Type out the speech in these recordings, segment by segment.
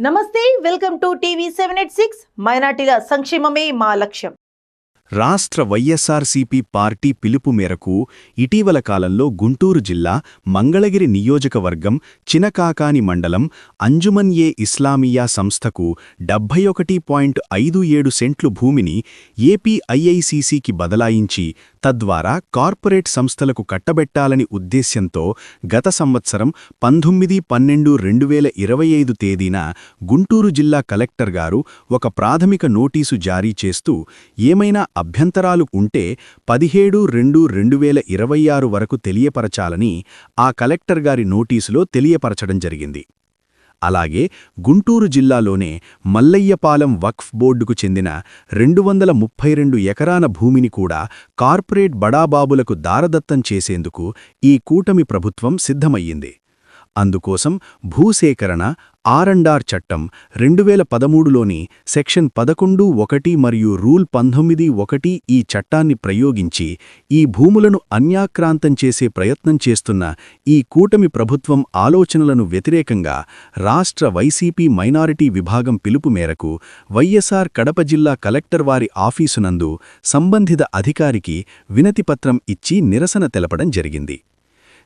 నమస్తే welcome to TV seven eight six. మైనార్టీల సంక్షేమమే మా లక్ష్యం. రాష్ట్ర వైఎస్ఆర్సీపీ పార్టీ పిలుపు మేరకు ఇటీవల కాలంలో గుంటూరు జిల్లా మంగళగిరి నియోజకవర్గం చినకాకాని మండలం అంజుమన్ ఏ ఇస్లామియా సంస్థకు డెబ్బై ఒకటి పాయింట్ ఐదు ఏడు సెంట్లు భూమిని ఏపీఐఐసీసీకి బదలాయించి తద్వారా కార్పొరేట్ సంస్థలకు కట్టబెట్టాలని ఉద్దేశ్యంతో గత సంవత్సరం పంతొమ్మిది పన్నెండు రెండు వేల ఇరవై ఐదు తేదీన గుంటూరు జిల్లా కలెక్టర్ గారు ఒక ప్రాథమిక నోటీసు జారీ చేస్తూ ఏమైనా అభ్యంతరాలు ఉంటే పదిహేడు రెండు రెండు వేల ఇరవై ఆరు వరకు తెలియపరచాలని ఆ కలెక్టర్ గారి నోటీసులో తెలియపరచడం జరిగింది. అలాగే గుంటూరు జిల్లాలోనే మల్లయ్యపాలెం వక్ఫ్ బోర్డుకు చెందిన రెండు వందల ముప్పై రెండు ఎకరాల భూమిని కూడా కార్పొరేట్ బడాబాబులకు దారదత్తం చేసేందుకు ఈ కూటమి ప్రభుత్వం సిద్ధమయ్యింది. అందుకోసం భూసేకరణ ఆర్ చట్టం రెండు వేల పదమూడులోని సెక్షన్ పదకొండు ఒకటి మరియు రూల్ పంతొమ్మిది ఒకటి ఈ చట్టాన్ని ప్రయోగించి ఈ భూములను అన్యాక్రాంతం చేసే ప్రయత్నం చేస్తున్న ఈ కూటమి ప్రభుత్వం ఆలోచనలను వ్యతిరేకంగా రాష్ట్ర వైసీపీ మైనారిటీ విభాగం పిలుపు మేరకు వైఎస్ఆర్ కడప జిల్లా కలెక్టర్ వారి ఆఫీసునందు సంబంధిత అధికారికి వినతిపత్రం ఇచ్చి నిరసన తెలపడం జరిగింది.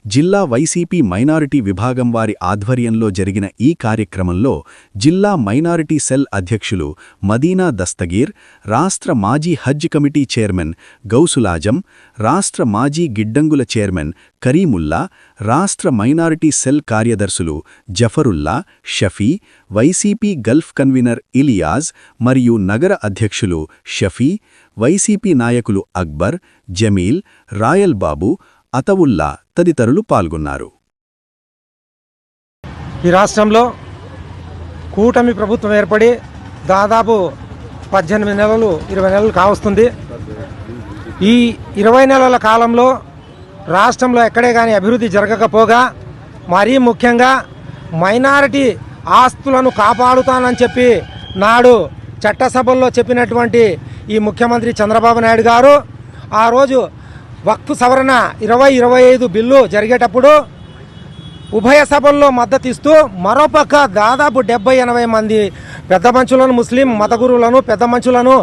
జిల్లా వైసీపీ మైనారిటీ విభాగం వారి ఆధ్వర్యంలో జరిగిన ఈ కార్యక్రమంలో జిల్లా మైనారిటీ సెల్ అధ్యక్షులు మదీనా దస్తగీర్ రాష్ట్ర మాజీ హజ్ కమిటీ చైర్మన్ గౌసులాజం రాష్ట్ర మాజీ గిడ్డంగుల చైర్మన్ కరీముల్లా రాష్ట్ర మైనారిటీ సెల్ కార్యదర్శులు Jafarulla Shafi YCP Gulf convener Iliyaz మరియు నగర అధ్యక్షులు షఫీ వైసీపీ నాయకులు అక్బర్ జమీల్ రాయల్ బాబు అతవుల్లా తదితరులు పాల్గొన్నారు. ఈ రాష్ట్రంలో కూటమి ప్రభుత్వం ఏర్పడి దాదాపు పద్దెనిమిది నెలలు ఇరవై నెలలు కావస్తుంది. ఈ ఇరవై నెలల కాలంలో రాష్ట్రంలో ఎక్కడే కానీ అభివృద్ధి జరగకపోగా మరీ ముఖ్యంగా మైనారిటీ ఆస్తులను కాపాడుతానని చెప్పి నాడు చట్టసభల్లో చెప్పినటువంటి ఈ ముఖ్యమంత్రి చంద్రబాబు నాయుడు గారు ఆ రోజు వక్ఫ్ సవరణ ఇరవై ఇరవై ఐదు బిల్లు జరిగేటప్పుడు ఉభయ సభల్లో మద్దతు ఇస్తూ మరోపక్క దాదాపు డెబ్బై ఎనభై మంది పెద్ద మంచులను ముస్లిం మత గురువులను పెద్ద మంచులను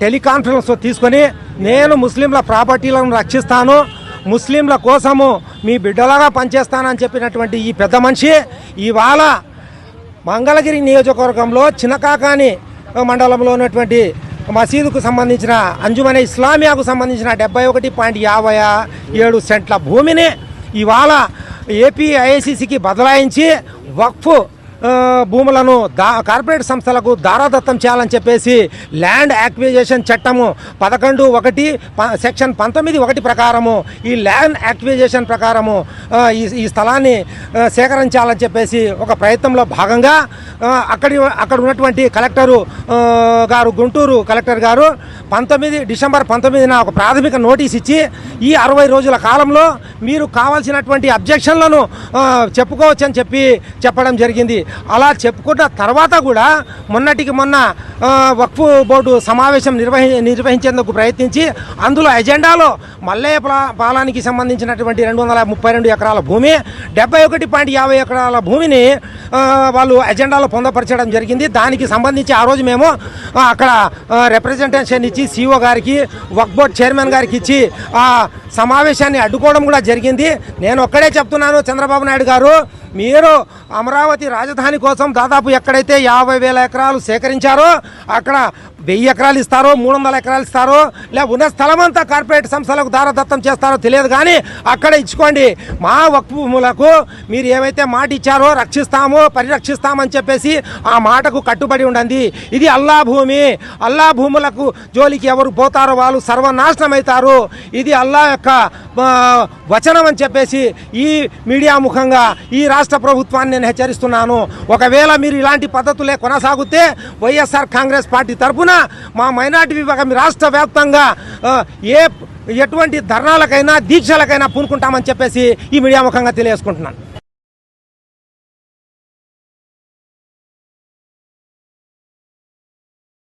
టెలికాన్ఫరెన్స్ తీసుకొని నేను ముస్లింల ప్రాపర్టీలను రక్షిస్తాను ముస్లింల కోసము మీ బిడ్డలాగా పనిచేస్తానని చెప్పినటువంటి ఈ పెద్ద మనిషి ఇవాళ మంగళగిరి నియోజకవర్గంలో చినకాకాని మండలంలో ఉన్నటువంటి మసీదుకు సంబంధించిన అంజుమనే ఇస్లామియాకు సంబంధించిన డెబ్బై ఒకటి పాయింట్ యాభై ఏడు సెంట్ల భూమిని ఇవాళ ఏపీ ఐఐసిసికి బదలాయించి వక్ఫ్ భూములను దా కార్పొరేట్ సంస్థలకు దారాదత్తం చేయాలని చెప్పేసి ల్యాండ్ యాక్విజేషన్ చట్టము పదకొండు ఒకటి ప- సెక్షన్ పంతొమ్మిది ఒకటి ప్రకారము ఈ ల్యాండ్ యాక్విజేషన్ ప్రకారము ఈ ఈ స్థలాన్ని సేకరించాలని చెప్పేసి ఒక ప్రయత్నంలో భాగంగా అక్కడి అక్కడ ఉన్నటువంటి కలెక్టరు గారు గుంటూరు కలెక్టర్ గారు పంతొమ్మిది డిసెంబర్ పంతొమ్మిదిన ఒక ప్రాథమిక నోటీస్ ఇచ్చి ఈ అరవై రోజుల కాలంలో మీరు కావాల్సినటువంటి అబ్జెక్షన్లను చెప్పుకోవచ్చని చెప్పి చెప్పడం జరిగింది. అలా చెప్పుకున్న తర్వాత కూడా మొన్నటికి మొన్న వక్ఫ్ బోర్డు సమావేశం నిర్వహి నిర్వహించేందుకు ప్రయత్నించి అందులో ఎజెండాలో మల్లయ్య పాలానికి సంబంధించినటువంటి రెండు వందల ముప్పై రెండు ఎకరాల భూమి డెబ్బై ఒకటి పాయింట్ యాభై ఎకరాల భూమిని వాళ్ళు ఎజెండాలో పొందపరచడం జరిగింది. దానికి సంబంధించి ఆ రోజు మేము అక్కడ రిప్రజెంటేషన్ ఇచ్చి సిఇఓ గారికి వక్ బోర్డ్ చైర్మన్ గారికి ఇచ్చి ఆ సమావేశాన్ని అడ్డుకోవడం కూడా జరిగింది. నేను ఒక్కడే చెప్తున్నాను చంద్రబాబు నాయుడు గారు మీరు అమరావతి రాజధాని కోసం దాదాపు ఎక్కడైతే యాభై వేల ఎకరాలు సేకరించారో అక్కడ వెయ్యి ఎకరాలు ఇస్తారో మూడు వందల ఎకరాలు ఇస్తారో లే ఉన్న స్థలం అంతా కార్పొరేట్ సంస్థలకు దారదత్తం చేస్తారో తెలియదు కానీ అక్కడ ఇచ్చుకోండి. మా వక్ఫ్ భూములకు మీరు ఏవైతే మాట ఇచ్చారో రక్షిస్తామో పరిరక్షిస్తామని చెప్పేసి ఆ మాటకు కట్టుబడి ఉండండి. ఇది అల్లా భూమి. అల్లా భూములకు జోలికి ఎవరు పోతారో వాళ్ళు సర్వనాశనం అవుతారు ఇది అల్లా యొక్క వచనం అని చెప్పేసి ఈ మీడియా ముఖంగా ఈ రాష్ట్ర రాష్ట్ర ప్రభుత్వాన్ని నేను హెచ్చరిస్తున్నాను. ఒకవేళ మీరు ఇలాంటి పద్ధతులే కొనసాగితే వైఎస్ఆర్ కాంగ్రెస్ పార్టీ తరఫున మా మైనార్టీ విభాగం రాష్ట్ర వ్యాప్తంగా ఏ ఎటువంటి ధర్నాలకైనా దీక్షలకైనా పూనుకుంటామని చెప్పేసి ఈ మీడియా ముఖంగా తెలియజేసుకుంటున్నాను.